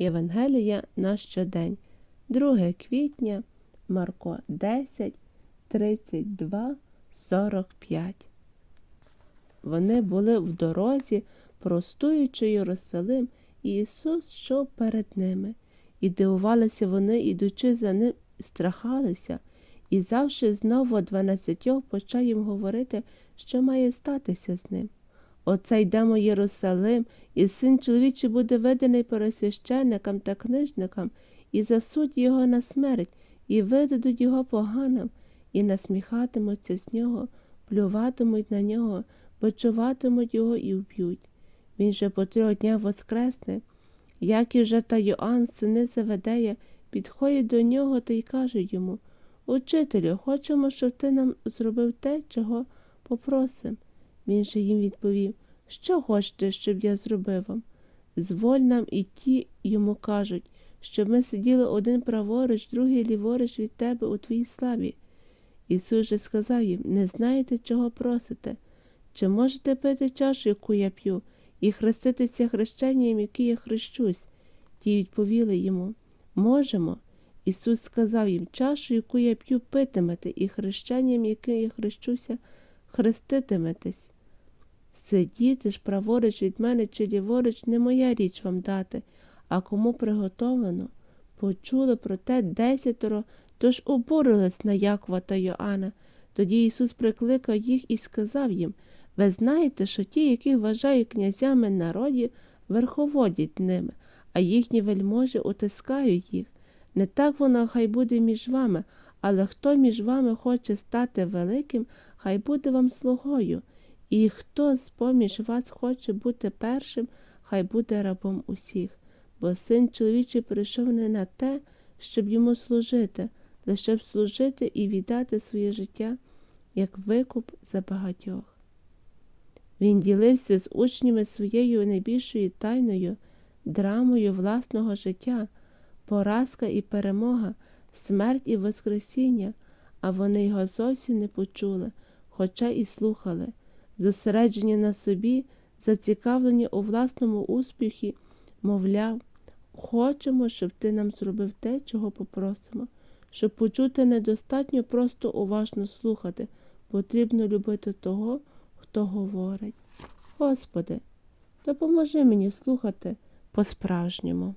Євангелія на щодень, 2 квітня, Марко 10, 32, 45. Вони були в дорозі, простуючи Єрусалим, і Ісус йшов перед ними. І дивувалися вони, ідучи за ним, страхалися, і завжди знову дванадцятьох почав їм говорити, що має статися з ним. Оце йдемо Єрусалим, і син чоловічий буде виданий пересвященникам та книжникам, і засудять його на смерть, і видадуть його поганим, і насміхатимуться з нього, плюватимуть на нього, почуватимуть його і вб'ють. Він же по трьох днях воскресне, як і вже та Йоанн, сини Заведея, підходять до нього та й кажуть йому Учителю, хочемо, щоб ти нам зробив те, чого попросим. Він же їм відповів Що хочете, щоб я зробив вам? Зволь нам і ті йому кажуть, щоб ми сиділи один праворуч, другий ліворуч від тебе у твоїй славі. Ісус же сказав їм Не знаєте, чого просите? Чи можете пити чашу, яку я п'ю, і хреститися хрещенням, яке я хрещусь? Ті відповіли йому Можемо. Ісус сказав їм чашу, яку я п'ю, питимете, і хрещенням, яким я хрещуся, хреститиметесь. Сидіти ж праворуч від мене чи ліворуч не моя річ вам дати, а кому приготовлено. Почули про те десятеро, тож обурились на Якова та Йоанна. Тоді Ісус прикликав їх і сказав їм Ви знаєте, що ті, яких вважають князями народів, верховодять ними, а їхні вельможі утискають їх. Не так воно хай буде між вами, але хто між вами хоче стати великим, хай буде вам слугою, і хто з поміж вас хоче бути першим, хай буде рабом усіх. Бо син чоловічий прийшов не на те, щоб йому служити, лише щоб служити і віддати своє життя як викуп за багатьох. Він ділився з учнями своєю найбільшою тайною, драмою власного життя, поразка і перемога, смерть і Воскресіння, а вони його зовсім не почули, хоча і слухали, зосереджені на собі, зацікавлені у власному успіхі, мовляв, хочемо, щоб ти нам зробив те, чого попросимо. Щоб почути недостатньо просто уважно слухати, потрібно любити того, хто говорить. Господи, допоможи мені слухати по-справжньому.